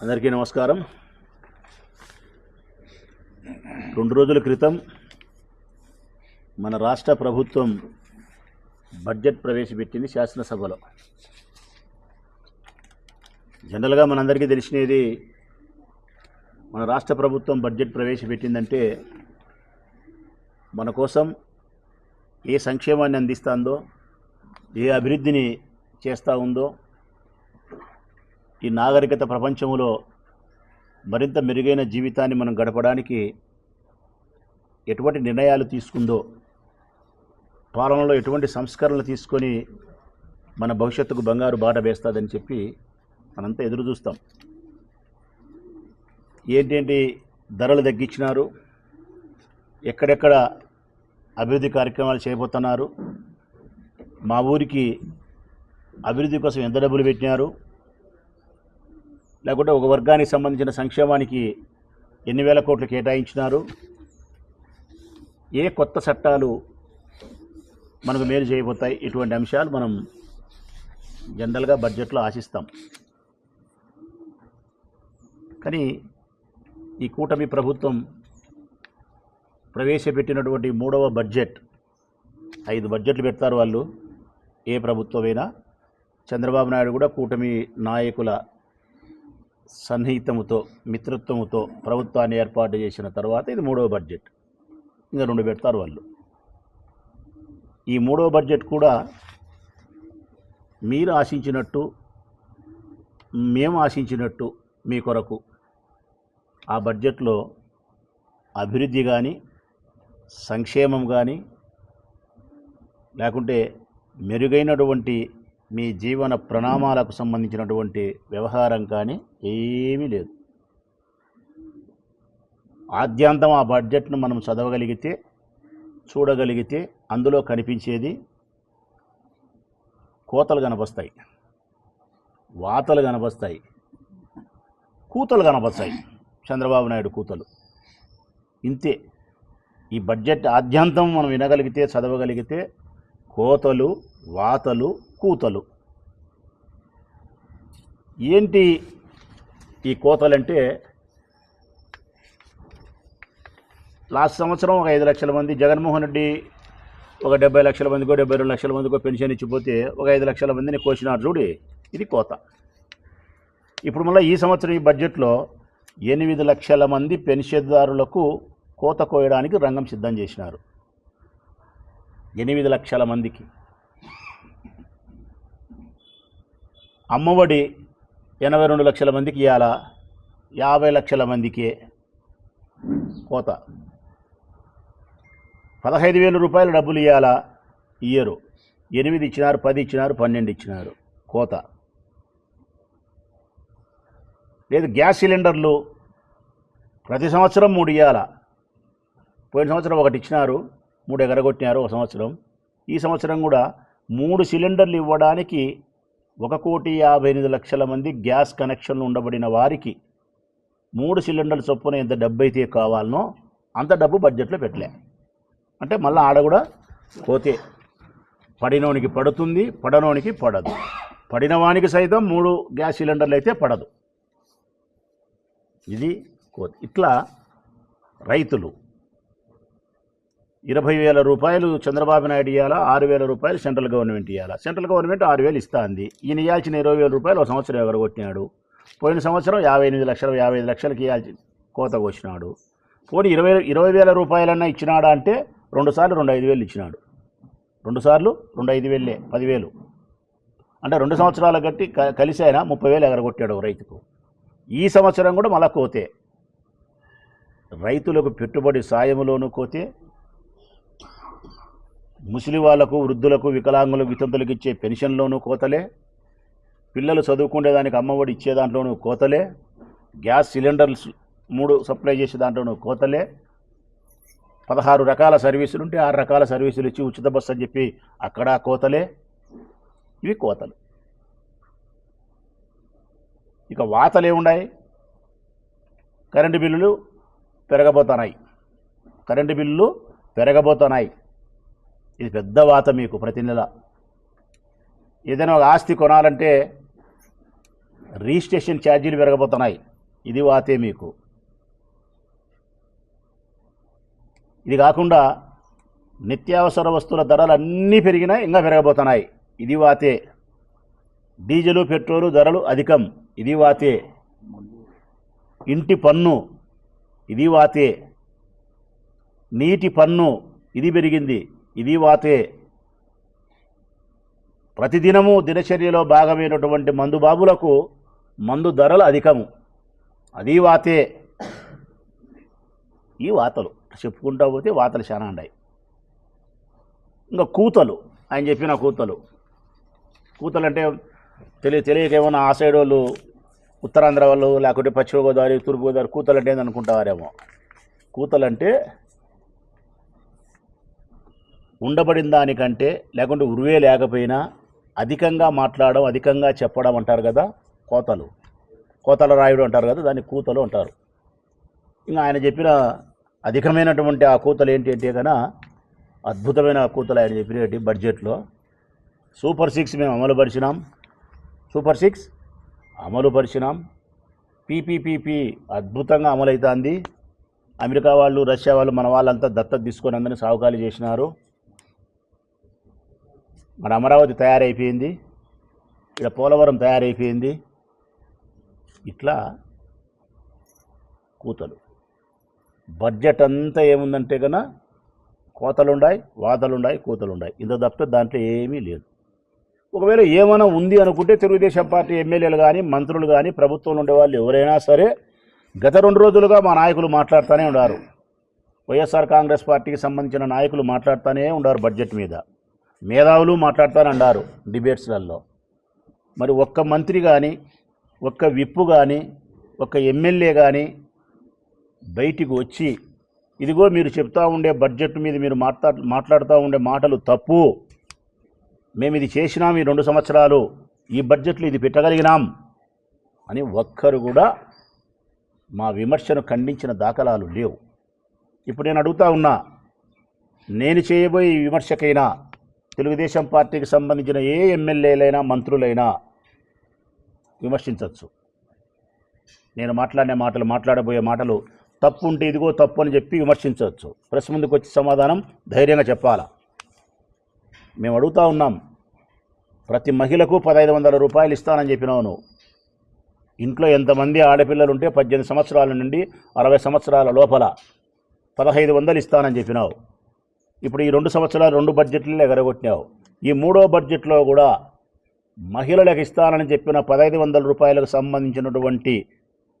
అందరికీ నమస్కారం. రెండు రోజుల క్రితం మన రాష్ట్ర ప్రభుత్వం బడ్జెట్ ప్రవేశపెట్టింది శాసనసభలో. జనరల్గా మనందరికీ తెలిసినది మన రాష్ట్ర ప్రభుత్వం బడ్జెట్ ప్రవేశపెట్టిందంటే మన కోసం ఏ సంక్షేమాన్ని అందిస్తుందో ఏ అభివృద్ధిని చేస్తూ ఉందో ఈ నాగరికత ప్రపంచంలో మరింత మెరుగైన జీవితాన్ని మనం గడపడానికి ఎటువంటి నిర్ణయాలు తీసుకుందో పాలనలో ఎటువంటి సంస్కరణలు తీసుకొని మన భవిష్యత్తుకు బంగారు బాట వేస్తుందని చెప్పి మనంతా ఎదురు చూస్తాం. ఏంటేంటి ధరలు తగ్గించినారు? ఎక్కడెక్కడ అభివృద్ధి కార్యక్రమాలు చేయబోతున్నారు? మా ఊరికి అభివృద్ధి కోసం ఎంత డబ్బులు పెట్టినారు? లేకుంటే ఒక వర్గానికి సంబంధించిన సంక్షేమానికి ఎన్ని వేల కోట్లు కేటాయించినారు? ఏ కొత్త చట్టాలు మనకు మేలు చేయబోతాయి? ఇటువంటి అంశాలు మనం జనరల్గా బడ్జెట్లో ఆశిస్తాం. కానీ ఈ కూటమి ప్రభుత్వం ప్రవేశపెట్టినటువంటి మూడవ బడ్జెట్ ఐదు బడ్జెట్లు పెడతారు వాళ్ళు ఏ ప్రభుత్వమైనా. చంద్రబాబు నాయుడు కూడా కూటమి నాయకుల సన్నిహితముతో మిత్రత్వముతో ప్రభుత్వాన్ని ఏర్పాటు చేసిన తర్వాత ఇది మూడవ బడ్జెట్. ఇంకా రెండు పెడతారు వాళ్ళు. ఈ మూడవ బడ్జెట్ కూడా మీరు ఆశించినట్టు మేము ఆశించినట్టు మీ కొరకు ఆ బడ్జెట్లో అభివృద్ధి కానీ సంక్షేమం కానీ లేకుంటే మెరుగైనటువంటి మీ జీవన ప్రణామాలకు సంబంధించినటువంటి వ్యవహారం కానీ ఏమీ లేదు. ఆద్యాంతం ఆ బడ్జెట్ను మనం చదవగలిగితే చూడగలిగితే అందులో కనిపించేది కోతలు కనపస్తాయి. వాతలు కనపస్తాయి. కూతలు కనపస్తాయి. చంద్రబాబు నాయుడు కూతలు. ఇంతే. ఈ బడ్జెట్ ఆద్యాంతం మనం వినగలిగితే చదవగలిగితే కోతలు వాతలు కూతలు. ఏంటి ఈ కోతలంటే లాస్ట్ సంవత్సరం ఒక ఐదు లక్షల మంది జగన్మోహన్ రెడ్డి ఒక డెబ్బై లక్షల మందికో డెబ్బై రెండు లక్షల మందికో పెన్షన్ ఇచ్చిపోతే ఒక ఐదు లక్షల మందిని కోసినారు చూడి ఇది కోత. ఇప్పుడు మళ్ళీ ఈ సంవత్సరం ఈ బడ్జెట్లో ఎనిమిది లక్షల మంది పెన్షన్దారులకు కోత కోయడానికి రంగం సిద్ధం చేసినారు. ఎనిమిది లక్షల మందికి. అమ్మఒడి ఎనభై రెండు లక్షల మందికి ఇవ్వాలా యాభై లక్షల మందికి కోత. పదహైదు వేల రూపాయలు డబ్బులు ఇవ్వాలా ఇయ్యరు. ఎనిమిది ఇచ్చినారు పది ఇచ్చినారు పన్నెండు ఇచ్చినారు కోత. లేదు గ్యాస్ సిలిండర్లు ప్రతి సంవత్సరం మూడు ఇవ్వాలా పోయిన సంవత్సరం ఒకటి ఇచ్చినారు మూడు ఎగరగొట్టినారు ఒక సంవత్సరం. ఈ సంవత్సరం కూడా మూడు సిలిండర్లు ఇవ్వడానికి ఒక కోటి యాభై ఎనిమిది లక్షల మంది గ్యాస్ కనెక్షన్లు ఉండబడిన వారికి మూడు సిలిండర్ల చొప్పున ఎంత డబ్బు అయితే కావాలనో అంత డబ్బు బడ్జెట్లో పెట్టలే. అంటే మళ్ళీ ఆడ కూడా పోతే పడినోనికి పడుతుంది పడనోనికి పడదు. పడిన వానికి సైతం మూడు గ్యాస్ సిలిండర్లు అయితే పడదు. ఇది కోతి. ఇట్లా రైతులు ఇరవై వేల రూపాయలు చంద్రబాబు నాయుడు ఇవ్వాలా ఆరు వేల రూపాయలు సెంట్రల్ గవర్నమెంట్ ఇవ్వాలా సెంట్రల్ గవర్నమెంట్ ఆరు వేలు ఇస్తుంది. ఈయన ఇవ్వాల్సిన ఇరవై వేల రూపాయలు ఒక సంవత్సరం ఎగరగొట్టినాడు పోయిన సంవత్సరం యాభై ఎనిమిది లక్షలు యాభై ఐదు లక్షలకి ఇవ్వాల్సి కోత కోసినాడు. పోనీ ఇరవై ఇరవై వేల రూపాయలన్నా ఇచ్చినాడా అంటే రెండుసార్లు రెండు ఐదు వేలు ఇచ్చినాడు. రెండుసార్లు రెండు ఐదు వేలే పదివేలు. అంటే రెండు సంవత్సరాలు కట్టి క- కలిసి ఆయన ముప్పై వేలు ఎగరగొట్టాడు రైతుకు. ఈ సంవత్సరం కూడా మళ్ళా కోతే. రైతులకు పెట్టుబడి సాయంలోనూ కోతే. ముసలి వాళ్ళకు వృద్ధులకు వికలాంగులకు వితంతులకు ఇచ్చే పెన్షన్లోనూ కోతలే. పిల్లలు చదువుకునేదానికి అమ్మఒడి ఇచ్చే దాంట్లోనూ కోతలే. గ్యాస్ సిలిండర్స్ మూడు సప్లై చేసే దాంట్లోనూ కోతలే. పదహారు రకాల సర్వీసులు ఉంటే ఆరు రకాల సర్వీసులు ఇచ్చి ఉచిత బస్సు అని చెప్పి అక్కడ కోతలే. ఇవి కోతలు. ఇక వాతలు ఏమున్నాయి కరెంటు బిల్లులు పెరగబోతున్నాయి. కరెంటు బిల్లులు పెరగబోతున్నాయి. ఇది పెద్ద వాత మీకు ప్రతి నెల. ఏదైనా ఒక ఆస్తి కొనాలంటే రిజిస్ట్రేషన్ ఛార్జీలు పెరగబోతున్నాయి. ఇది వాతే మీకు. ఇది కాకుండా నిత్యావసర వస్తువుల ధరలు అన్నీ పెరిగినా ఇంకా పెరగబోతున్నాయి. ఇది వాతే. డీజిలు పెట్రోలు ధరలు అధికం. ఇది వాతే. ఇంటి పన్ను. ఇది వాతే. నీటి పన్ను. ఇది పెరిగింది. ఇది వాతే. ప్రతిదినము దినచర్యలో భాగమైనటువంటి మందు బాబులకు మందు ధరలు అధికము. అది వాతే. ఈ వాతలు. చెప్పుకుంటా పోతే వాతలు చాలా ఉన్నాయి. ఇంకా కూతలు. ఆయన చెప్పిన కూతలు. కూతలు అంటే తెలియ తెలియక ఏమన్నా ఆ సైడ్ వాళ్ళు ఉత్తరాంధ్ర వాళ్ళు లేకుంటే పశ్చిమ గోదావరి తూర్పు గోదావరి కూతలు అంటే ఏందనుకుంటారేమో కూతలు అంటే ఉండబడిన దానికంటే లేకుంటే ఉరువే లేకపోయినా అధికంగా మాట్లాడడం అధికంగా చెప్పడం అంటారు కదా కోతలు. కోతల రాయుడు అంటారు కదా దాన్ని కూతలు అంటారు. ఇంకా ఆయన చెప్పిన అధికమైనటువంటి ఆ కూతలు ఏంటి అంటే కన్నా అద్భుతమైన కూతలు ఆయన చెప్పినటువంటి బడ్జెట్లో సూపర్ సిక్స్ మేము అమలుపరిచినాం. Super six అమలుపరిచినాం. పీపీపీపీ అద్భుతంగా అమలవుతుంది అమెరికా వాళ్ళు రష్యా వాళ్ళు మన వాళ్ళంతా దత్తత తీసుకొని అందరినీ సాగుకాలు చేసినారు. మన అమరావతి తయారైపోయింది ఇక్కడ పోలవరం తయారైపోయింది. ఇట్లా కూతలు. బడ్జెట్ అంతా ఏముందంటే కన్నా కోతలుండాయి వాతలుండాయి కూతలుండాయి. ఇంత తప్పితే దాంట్లో ఏమీ లేదు. ఒకవేళ ఏమైనా ఉంది అనుకుంటే తెలుగుదేశం పార్టీ ఎమ్మెల్యేలు కానీ మంత్రులు కానీ ప్రభుత్వంలో ఉండేవాళ్ళు ఎవరైనా సరే గత రెండు రోజులుగా మా నాయకులు మాట్లాడుతూనే ఉన్నారు. వైఎస్ఆర్ కాంగ్రెస్ పార్టీకి సంబంధించిన నాయకులు మాట్లాడుతూనే ఉన్నారు బడ్జెట్ మీద. మేధావులు మాట్లాడతారన్నారు డిబేట్స్లలో. మరి ఒక్క మంత్రి కానీ ఒక్క విప్పు కానీ ఒక్క ఎమ్మెల్యే కానీ బయటికి వచ్చి ఇదిగో మీరు చెప్తా ఉండే బడ్జెట్ మీద మీరు మాట్లా మాట్లాడుతూ ఉండే మాటలు తప్పు. మేము ఇది చేసినాం ఈ రెండు సంవత్సరాలు. ఈ బడ్జెట్లో ఇది పెట్టగలిగినాం. అని ఒక్కరు కూడా మా విమర్శను ఖండించిన దాఖలాలు లేవు. ఇప్పుడు నేను అడుగుతా ఉన్నా నేను చేయబోయే విమర్శకైనా తెలుగుదేశం పార్టీకి సంబంధించిన ఏ ఎమ్మెల్యేలైనా మంత్రులైనా విమర్శించవచ్చు నేను మాట్లాడిన మాటలు మాట్లాడబోయే మాటలు తప్పు ఉంటే ఇదిగో తప్పు అని చెప్పి విమర్శించవచ్చు ప్రెస్ ముందుకు వచ్చి సమాధానం ధైర్యంగా చెప్పాలా? మేము అడుగుతా ఉన్నాం ప్రతి మహిళకు పదహైదు వందల రూపాయలు ఇస్తానని చెప్పినావు ఇంట్లో ఎంతమంది ఆడపిల్లలు ఉంటే పద్దెనిమిది సంవత్సరాల నుండి అరవై సంవత్సరాల లోపల పదహైదు వందలు ఇస్తానని చెప్పినావు. ఇప్పుడు ఈ రెండు సంవత్సరాలు రెండు బడ్జెట్లు ఎగరగొట్టినావు. ఈ మూడో బడ్జెట్లో కూడా మహిళలకు ఇస్తానని చెప్పిన పదహైదు వందల రూపాయలకు సంబంధించినటువంటి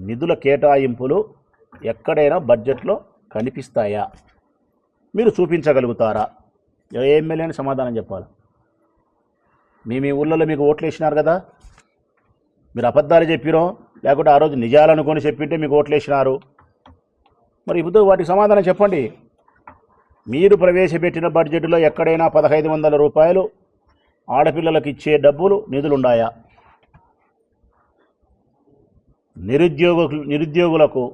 నిధుల కేటాయింపులు ఎక్కడైనా బడ్జెట్లో కనిపిస్తాయా? మీరు చూపించగలుగుతారా? ఏ ఎమ్మెల్యేని సమాధానం చెప్పాలి. మీ మీ ఊళ్ళలో మీకు ఓట్లు వేసినారు కదా? మీరు అబద్ధాలు చెప్పిరో? లేకుంటే ఆ రోజు నిజాలనుకొని చెప్పింటే మీకు ఓట్లు వేసినారు? మరి ఇప్పుడు వాటికి సమాధానం చెప్పండి. మీరు ప్రవేశపెట్టిన బడ్జెట్లో ఎక్కడైనా పదహైదు వందల రూపాయలు ఆడపిల్లలకు ఇచ్చే డబ్బులు నిధులున్నాయా నిరుద్యోగ నిరుద్యోగులకు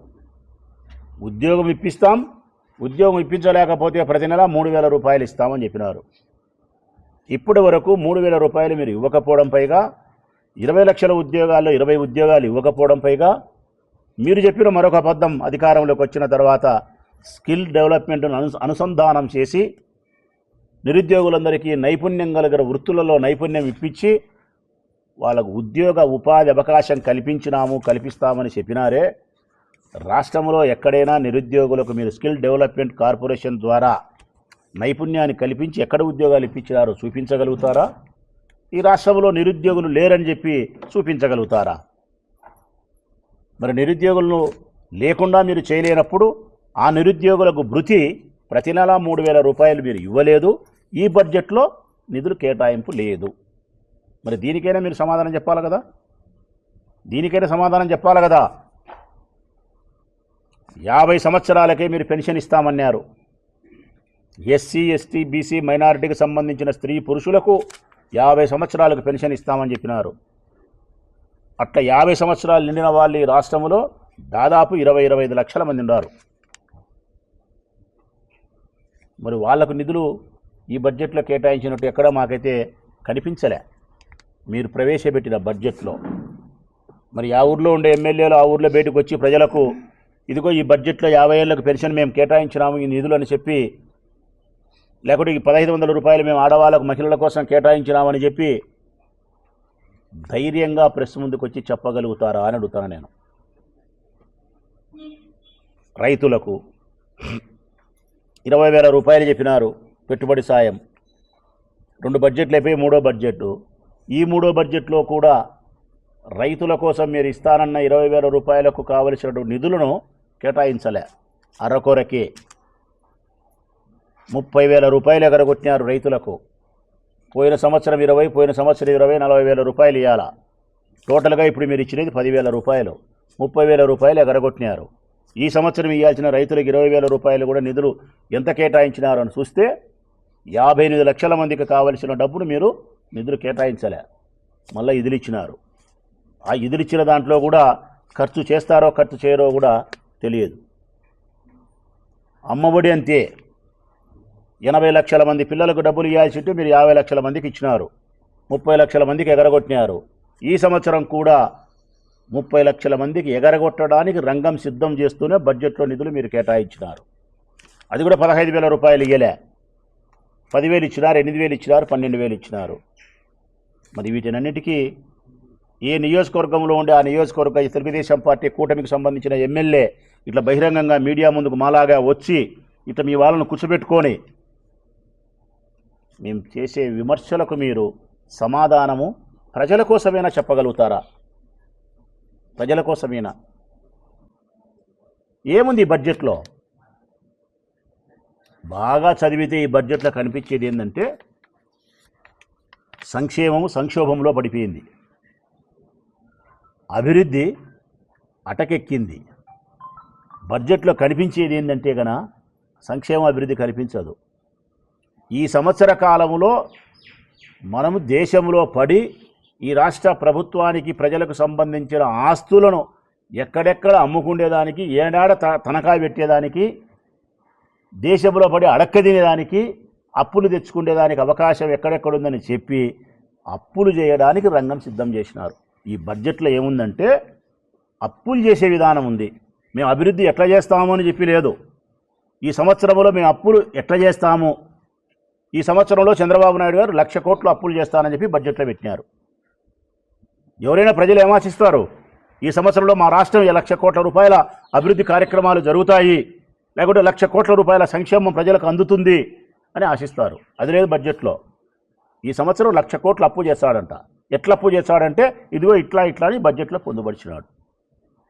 ఉద్యోగం ఇప్పిస్తాం ఉద్యోగం ఇప్పించలేకపోతే ప్రతి నెల మూడు వేల రూపాయలు ఇస్తామని చెప్పినారు. ఇప్పటి వరకు మూడు వేల రూపాయలు మీరు ఇవ్వకపోవడం పైగా ఇరవై లక్షల ఉద్యోగాల్లో ఇరవై ఉద్యోగాలు ఇవ్వకపోవడం పైగా మీరు చెప్పిన మరొక అబద్ధం అధికారంలోకి వచ్చిన తర్వాత స్కిల్ డెవలప్మెంట్ను అను అనుసంధానం చేసి నిరుద్యోగులందరికీ నైపుణ్యం కలిగిన వృత్తులలో నైపుణ్యం ఇప్పించి వాళ్ళకు ఉద్యోగ ఉపాధి అవకాశం కల్పించినాము కల్పిస్తామని చెప్పినారే. రాష్ట్రంలో ఎక్కడైనా నిరుద్యోగులకు మీరు స్కిల్ డెవలప్మెంట్ కార్పొరేషన్ ద్వారా నైపుణ్యాన్ని కల్పించి ఎక్కడ ఉద్యోగాలు ఇప్పించినారో చూపించగలుగుతారా? ఈ రాష్ట్రంలో నిరుద్యోగులు లేరని చెప్పి చూపించగలుగుతారా? మరి నిరుద్యోగులను లేకుండా మీరు చేయలేనప్పుడు ఆ నిరుద్యోగులకు భృతి ప్రతి నెల మూడు వేల రూపాయలు మీరు ఇవ్వలేదు. ఈ బడ్జెట్లో నిధులు కేటాయింపు లేదు. మరి దీనికైనా మీరు సమాధానం చెప్పాలి కదా? దీనికైనా సమాధానం చెప్పాలి కదా? యాభై సంవత్సరాలకే మీరు పెన్షన్ ఇస్తామన్నారు. ఎస్సీ ఎస్టీ బీసీ మైనారిటీకి సంబంధించిన స్త్రీ పురుషులకు యాభై సంవత్సరాలకు పెన్షన్ ఇస్తామని చెప్పినారు. అట్లా యాభై సంవత్సరాలు నిండిన వాళ్ళు ఈ రాష్ట్రంలో దాదాపు ఇరవై ఇరవై ఐదు లక్షల మంది ఉన్నారు. మరి వాళ్ళకు నిధులు ఈ బడ్జెట్లో కేటాయించినట్టు ఎక్కడ మాకైతే కనిపించలే. మీరు ప్రవేశపెట్టిన బడ్జెట్లో. మరి ఆ ఊర్లో ఉండే ఎమ్మెల్యేలు ఆ ఊర్లో బయటకు వచ్చి ప్రజలకు ఇదిగో ఈ బడ్జెట్లో యాభై ఏళ్ళకు పెన్షన్ మేము కేటాయించినాము ఈ నిధులు అని చెప్పి లేకుంటే ఈ పదహైదు వందల రూపాయలు మేము ఆడవాళ్ళకు మహిళల కోసం కేటాయించినామని చెప్పి ధైర్యంగా ప్రెస్ ముందుకు వచ్చి చెప్పగలుగుతారా అని అడుగుతాను నేను. రైతులకు ఇరవై వేల రూపాయలు చెప్పినారు పెట్టుబడి సాయం. రెండు బడ్జెట్లు అయిపోయి మూడో బడ్జెట్ ఈ మూడో బడ్జెట్లో కూడా రైతుల కోసం మీరు ఇస్తానన్న ఇరవై వేల రూపాయలకు కావలసిన నిధులను కేటాయించలే. అరకొరకే ముప్పై వేల రూపాయలు ఎగరగొట్టినారు రైతులకు. పోయిన సంవత్సరం ఇరవై పోయిన సంవత్సరం ఇరవై నలభై వేల రూపాయలు ఇవ్వాల టోటల్గా ఇప్పుడు మీరు ఇచ్చినది పదివేల రూపాయలు. ముప్పై వేల రూపాయలు ఎగరగొట్టినారు. ఈ సంవత్సరం ఇవ్వాల్సిన రైతులకు ఇరవై వేల రూపాయలు కూడా నిధులు ఎంత కేటాయించినారు అని చూస్తే యాభై ఎనిమిది లక్షల మందికి కావలసిన డబ్బును మీరు నిధులు కేటాయించలే. మళ్ళీ ఇదిలిచ్చినారు. ఆ ఇదిలిచ్చిన దాంట్లో కూడా ఖర్చు చేస్తారో ఖర్చు చేయరో కూడా తెలియదు. అమ్మఒడి అంతే. ఎనభై లక్షల మంది పిల్లలకు డబ్బులు ఇవ్వాల్సి ఉంటే మీరు యాభై లక్షల మందికి ఇచ్చినారు. ముప్పై లక్షల మందికి ఎగరగొట్టినారు. ఈ సంవత్సరం కూడా ముప్పై లక్షల మందికి ఎగరగొట్టడానికి రంగం సిద్ధం చేస్తూనే బడ్జెట్లో నిధులు మీరు కేటాయించినారు. అది కూడా పదహైదు వేల రూపాయలు ఇయ్యలే. పదివేలు ఇచ్చినారు ఎనిమిది వేలు ఇచ్చినారు పన్నెండు వేలు ఇచ్చినారు. మరి వీటినన్నిటికీ ఏ నియోజకవర్గంలో ఉండే ఆ నియోజకవర్గ ఈ తెలుగుదేశం పార్టీ కూటమికి సంబంధించిన ఎమ్మెల్యే ఇట్లా బహిరంగంగా మీడియా ముందుకు మాలాగా వచ్చి ఇట్లా మీ వాళ్ళను కూర్చోబెట్టుకొని మేము చేసే విమర్శలకు మీరు సమాధానము ప్రజల కోసమైనా చెప్పగలుగుతారా? ప్రజల కోసమేనా? ఏముంది ఈ బడ్జెట్లో? బాగా చదివితే ఈ బడ్జెట్లో కనిపించేది ఏంటంటే సంక్షేమము సంక్షోభంలో పడిపోయింది. అభివృద్ధి అటకెక్కింది. బడ్జెట్లో కనిపించేది ఏంటంటే గన సంక్షేమ అభివృద్ధి కనిపించదు. ఈ సంవత్సర కాలంలో మనము దేశంలో పడి ఈ రాష్ట్ర ప్రభుత్వానికి ప్రజలకు సంబంధించిన ఆస్తులను ఎక్కడెక్కడ అమ్ముకుండేదానికి ఏనాడ త- తనఖా పెట్టేదానికి దేశంలో పడి అడక్క తినేదానికి అప్పులు తెచ్చుకునేదానికి అవకాశం ఎక్కడెక్కడుందని చెప్పి అప్పులు చేయడానికి రంగం సిద్ధం చేసినారు. ఈ బడ్జెట్లో ఏముందంటే అప్పులు చేసే విధానం ఉంది. మేము అభివృద్ధి ఎట్లా చేస్తాము అని చెప్పి లేదు. ఈ సంవత్సరంలో మేము అప్పులు ఎట్లా చేస్తాము? ఈ సంవత్సరంలో చంద్రబాబు నాయుడు గారు లక్ష కోట్లు అప్పులు చేస్తానని చెప్పి బడ్జెట్లో పెట్టినారు. ఎవరైనా ప్రజలు ఏమాశిస్తారు ఈ సంవత్సరంలో మా రాష్ట్రం ఈ లక్ష కోట్ల రూపాయల అభివృద్ధి కార్యక్రమాలు జరుగుతాయి. లేకుంటే లక్ష కోట్ల రూపాయల సంక్షేమం ప్రజలకు అందుతుంది అని ఆశిస్తారు. అది లేదు బడ్జెట్లో. ఈ సంవత్సరం లక్ష కోట్లు అప్పు చేస్తాడంట ఎట్లా అప్పు చేస్తాడంటే ఇదిగో ఇట్లా ఇట్లా అని బడ్జెట్లో పొందుపరిచినాడు.